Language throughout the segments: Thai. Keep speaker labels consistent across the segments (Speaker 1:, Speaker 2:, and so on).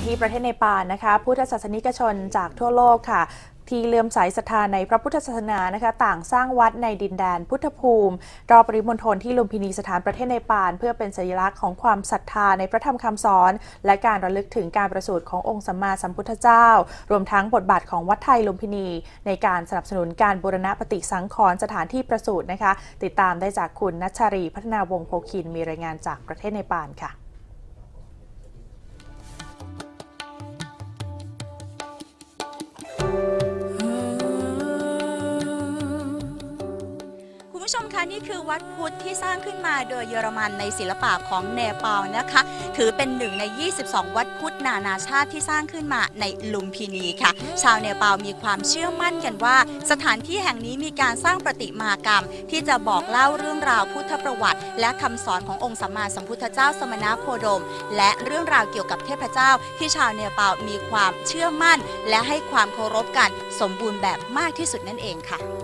Speaker 1: กันที่ประเทศเนปาลนะคะ พุทธศาสนิกชนจากทั่วโลกค่ะที่เลื่อมใสศรัทธาในพระพุทธศาสนานะคะ ต่างสร้างวัดในดินแดนพุทธภูมิ รอบปริมณฑลที่ลุมพินีสถานประเทศเนปาลเพื่อเป็นสัญลักษณ์ของความศรัทธาในพระธรรมคำสอน และการระลึกถึงการประสูติขององค์สัมมาสัมพุทธเจ้า รวมทั้งบทบาทของวัดไทยลุมพินี ในการสนับสนุนการบูรณะปฏิสังขรณ์สถานที่ประสูตินะคะ ติดตามได้จากคุณนัชชารีพัฒนาวงโพคินมีรายงานจากประเทศเนปาลค่ะ
Speaker 2: ผู้ชมคะนี่คือวัดพุทธที่สร้างขึ้นมาโดยเยอรมันในศิลปะของเนปาลนะคะ ถือเป็นหนึ่งใน 22 วัดพุทธนานาชาติที่สร้างขึ้นมาในลุมพินีค่ะ ชาวเนปาลมีความเชื่อมั่นกันว่า สถานที่แห่งนี้มีการสร้างประติมากรรม ที่จะบอกเล่าเรื่องราวพุทธประวัติ และคำสอนขององค์สัมมาสัมพุทธเจ้าสมณโคดม และเรื่องราวเกี่ยวกับเทพเจ้า ที่ชาวเนปาลมีความเชื่อมั่น และให้ความเคารพกันสมบูรณ์แบบมากที่สุดนั่นเองค่ะ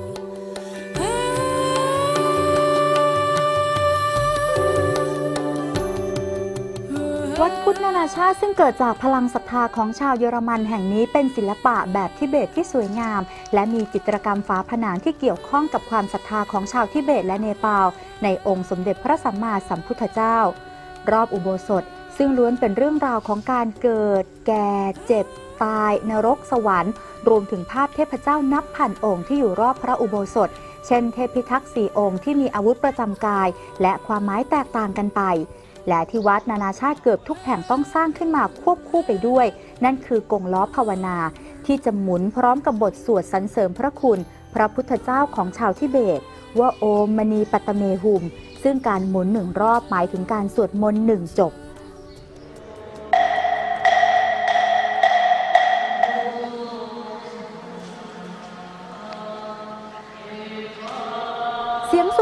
Speaker 3: วัดพุทธนานาชาติซึ่งเกิดจากพลังศรัทธาของชาวเยอรมันแห่งนี้เป็นศิลปะแบบทิเบตที่สวยงาม และมีจิตรกรรมฝาผนังที่เกี่ยวข้องกับความศรัทธาของชาวทิเบตและเนปาล ในองค์สมเด็จพระสัมมาสัมพุทธเจ้า รอบอุโบสถ ซึ่งล้วนเป็นเรื่องราวของการเกิด แก่ เจ็บ ตาย นรกสวรรค์ รวมถึงภาพเทพเจ้านับพันองค์ที่อยู่รอบพระอุโบสถ เช่น เทพพิทักษ์สี่องค์ที่มีอาวุธประจำกาย และความหมายแตกต่างกันไป และที่วัดนานาชาติเกือบทุกแห่งต้องสร้างขึ้นมาควบคู่ไปด้วย นั่นคือกงล้อภาวนา ที่จะหมุนพร้อมกับบทสวดสรรเสริมพระคุณ พระพุทธเจ้าของชาวทิเบต ว่าโอมมณีปัตเมหุม ซึ่งการหมุนหนึ่งรอบหมายถึงการสวดมนต์หนึ่งจบ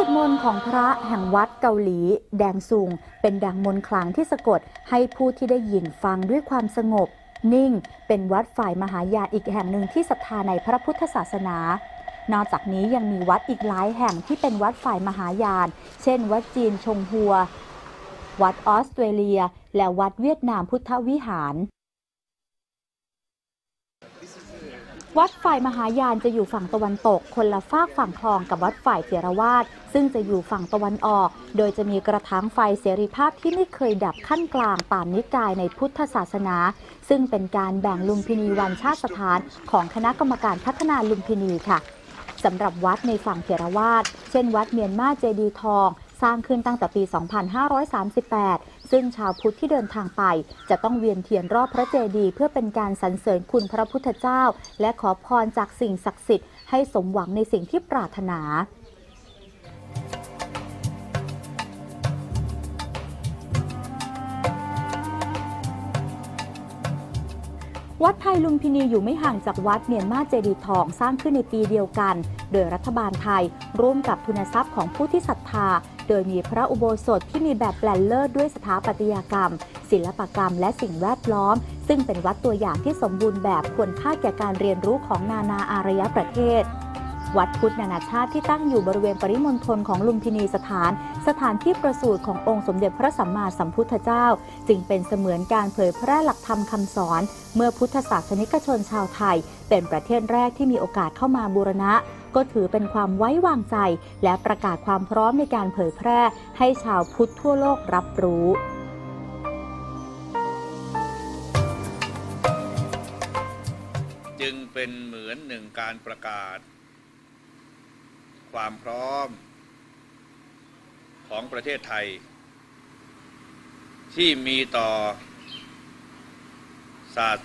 Speaker 3: ดมนต์ของพระแห่งวัดเกาหลี แดงซุง เป็นดังมนต์ขลังที่สะกดให้ผู้ที่ได้ยินฟังด้วยความสงบ นิ่ง เป็นวัดฝ่ายมหายานอีกแห่งหนึ่งที่ศรัทธาในพระพุทธศาสนา นอกจากนี้ยังมีวัดอีกหลายแห่งที่เป็นวัดฝ่ายมหายาน เช่น วัดจีนชงฮัว วัดออสเตรเลีย และวัดเวียดนามพุทธวิหาร วัดฝ่ายมหายานจะอยู่ฝั่งตะวันตก คนละฝากฝั่งคลองกับวัดฝ่ายเถรวาทซึ่งจะอยู่ฝั่งตะวันออก โดยจะมีกระถางไฟเสรีภาพที่ไม่เคยดับขั้นกลางตามนิกายในพุทธศาสนา ซึ่งเป็นการแบ่งลุมพินีวันชาติสถานของคณะกรรมการพัฒนาลุมพินีค่ะสำหรับวัดในฝั่งเถรวาทเช่นวัดเมียนมาเจดีทอง สร้างขึ้นตั้งแต่ปี 2538 ซึ่งชาวพุทธที่เดินทางไป จะต้องเวียนเทียนรอบพระเจดีย์เพื่อเป็นการสรรเสริญคุณพระพุทธเจ้า และขอพรจากสิ่งศักดิ์สิทธิ์ให้สมหวังในสิ่งที่ปรารถนา วัดไทยลุมพินีอยู่ไม่ห่างจากวัดเมียนมาเจดีทองสร้างขึ้นในปีเดียวกัน โดยรัฐบาลไทย ร่วมกับทุนทรัพย์ของผู้ที่ศรัทธา โดยมีพระอุโบสถที่มีแบบแปลนเลิศด้วยสถาปัตยกรรม ศิลปกรรมและสิ่งแวดล้อม ซึ่งเป็นวัดตัวอย่างที่สมบูรณ์แบบควรค่าแก่การเรียนรู้ของนานาอารยประเทศ วัดพุทธนานาชาติที่ตั้งอยู่บริเวณปริมณฑลของลุมพินีสถาน สถานที่ประสูติขององค์สมเด็จพระสัมมาสัมพุทธเจ้า จึงเป็นเสมือนการเผยแพร่หลักธรรมคำสอน เมื่อพุทธศาสนิกชนชาวไทย เป็นประเทศแรกที่มีโอกาสเข้ามาบูรณะ ก็ถือเป็นความไว้วางใจ และประกาศความพร้อมในการเผยแพร่ ให้ชาวพุทธทั่วโลกรับรู้
Speaker 4: จึงเป็นเหมือนหนึ่งการประกาศ ความพร้อม ของประเทศไทย ที่มีต่อศาส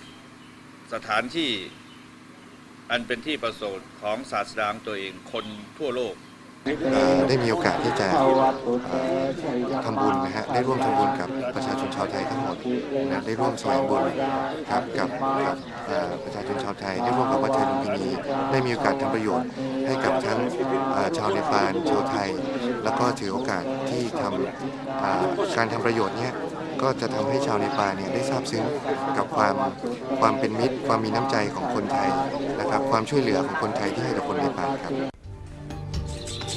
Speaker 4: สถานที่อันเป็นที่ประสูติของศาสดางตัวเองคนทั่วโลก
Speaker 5: ได้มีโอกาสที่จะทำบุญนะฮะได้ร่วมทำบุญกับประชาชนชาวไทยทั้งหมดนะได้ร่วมแสวงบุญครับกับกับประชาชนชาวไทย ได้ร่วมกับวัดไทยลุมพินีได้มีโอกาสทำประโยชน์ให้กับทั้งชาวเนปาลชาวไทย แล้วก็ถือโอกาสที่ทำการทำประโยชน์เนี้ยก็จะทำให้ชาวเนปาลเนี่ยได้ซาบซึ้งกับความความเป็นมิตร ความมีน้ำใจของคนไทยนะครับ ความช่วยเหลือของคนไทยที่ให้กับคนเนปาลครับ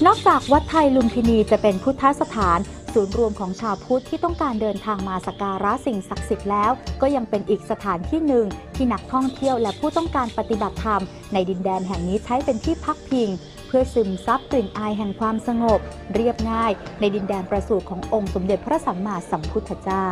Speaker 3: นอกจากวัดไทยลุมพินีจะเป็นพุทธสถานศูนย์รวมของชาวพุทธที่ต้องการเดินทางมาสักการะสิ่งศักดิ์สิทธิ์แล้ว ก็ยังเป็นอีกสถานที่หนึ่งที่นักท่องเที่ยวและผู้ต้องการปฏิบัติธรรมในดินแดนแห่งนี้ใช้เป็นที่พักพิง พื่อซึมซับกลิ่นอายแห่งความสงบ เรียบง่าย ในดินแดนประสูติขององค์สมเด็จพระสัมมาสัมพุทธเจ้า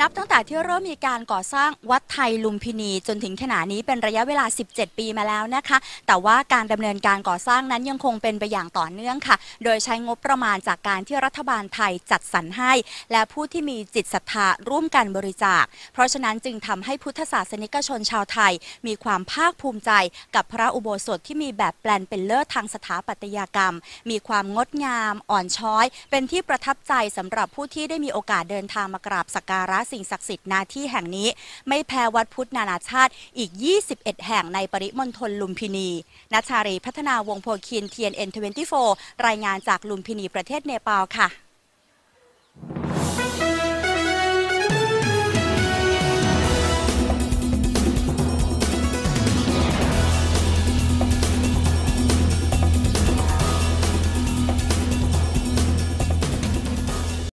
Speaker 2: นับตั้งแต่ที่เริ่มมีการก่อสร้างวัดไทยลุมพินี จนถึงขณะนี้เป็นระยะเวลา 17 ปีมาแล้วนะคะ แต่ว่าการดำเนินการก่อสร้างนั้นยังคงเป็นไปอย่างต่อเนื่องค่ะ โดยใช้งบประมาณจากการที่รัฐบาลไทยจัดสรรให้ และผู้ที่มีจิตศรัทธาร่วมกันบริจาค เพราะฉะนั้นจึงทำให้พุทธศาสนิกชนชาวไทย มีความภาคภูมิใจ กับพระอุโบสถที่มีแบบแปลนเป็นเลิศทางสถาปัตยกรรม มีความงดงาม อ่อนช้อย เป็นที่ประทับใจสำหรับผู้ที่ได้มีโอกาสเดินทางมากราบสักการะสิ่งศักดิ์สิทธิ์นาที่แห่งนี้ ไม่แพ้วัดพุทธนานาชาติอีก 21 แห่งในปริมณฑลลุมพินีนัชารีพัฒนาวงโพคิน TNN 24 รายงานจากลุมพินีประเทศเนปาลค่ะ